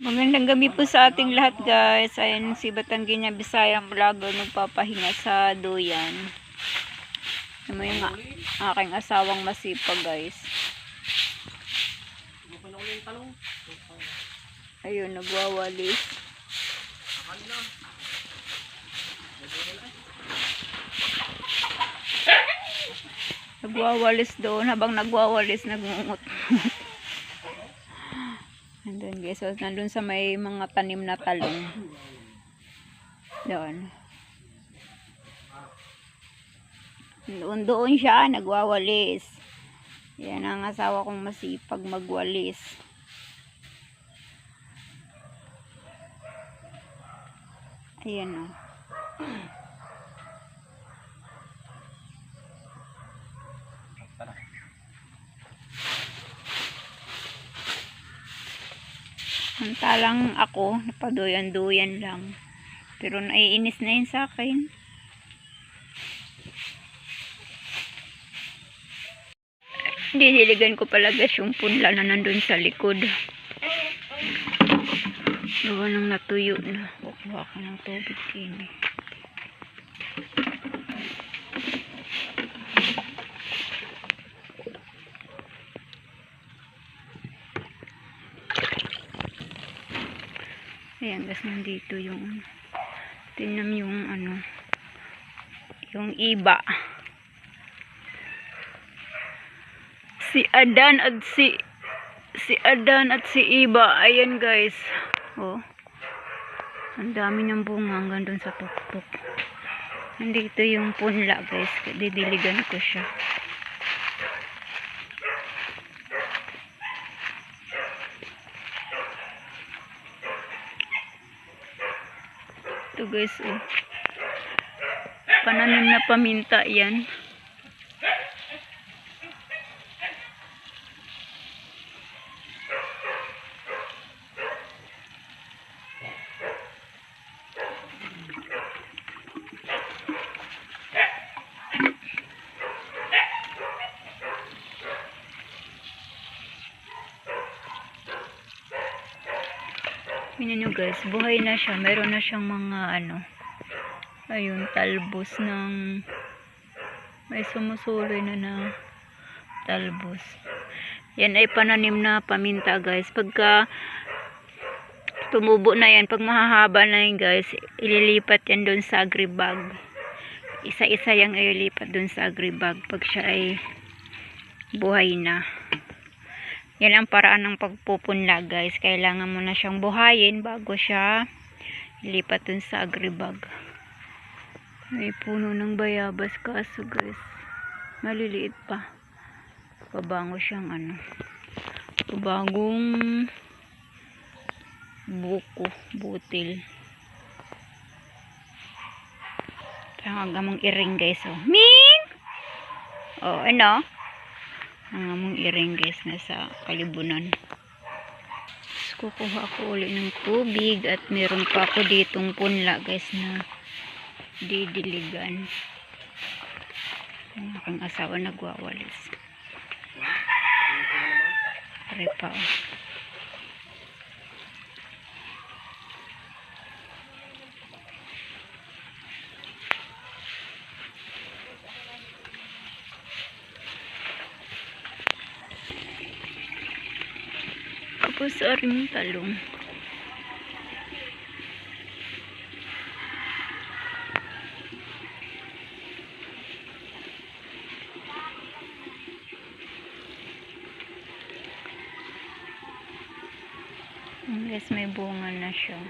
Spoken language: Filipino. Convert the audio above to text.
Magandang gabi po sa ating lahat guys. Ayan si Batanggi niya Bisayang Vlogger nagpapahinga sa duyan. Ano mo yung aking asawang masipag guys. Ayun, nagwawalis. Nagwawalis doon. Habang nagwawalis, nagungut. Nandun guys. So, nandun sa may mga tanim na talong. Doon. Doon doon siya. Nagwawalis. Yan ang asawa kong masipag magwalis. Ayan o. Samantalang ako, napaduyan-duyan lang. Pero naiinis na yun sa akin. Didiligan ko pala guys yung punla na nandun sa likod. Gawa nang natuyo na. Kukuha ka ng tubig kini. Ayan guys, nandito yung tingnan yung ano yung iba. Si Adan at si si Adan at si Iba. Ayan guys. Oh. Ang dami ng bunga hanggang dun sa tuktok. Nandito yung punla guys. Didiligan ko siya. Ito guys oh. Pananim na paminta yan. Tingnan nyo guys, buhay na siya. Meron na siyang mga ano, ayun, talbos ng, may sumusuloy na na talbos. Yan ay pananim na paminta guys. Pagka tumubo na yan, pag mahahaba na yan guys, ililipat yan doon sa agribag. Isa-isa yung ililipat doon sa agribag pag siya ay buhay na. Yan ang paraan ng pagpupunla guys. Kailangan mo na siyang buhayin bago siya ilipat dun sa agribag. May puno ng bayabas kaso guys. Maliliit pa. Pabango siyang ano. Pabagong buko, butil. Kaya mong iring guys. Oh. Ming! Oh, ano? Ang among iring guys na sa kalibunan. Tapos kukuha ako uli ng tubig at meron pa ako ditong punla guys na didiligan. Ang aking asawa nagwawalis. Pare pa oh. Tapos aring talong. Yes, may bunga na siya.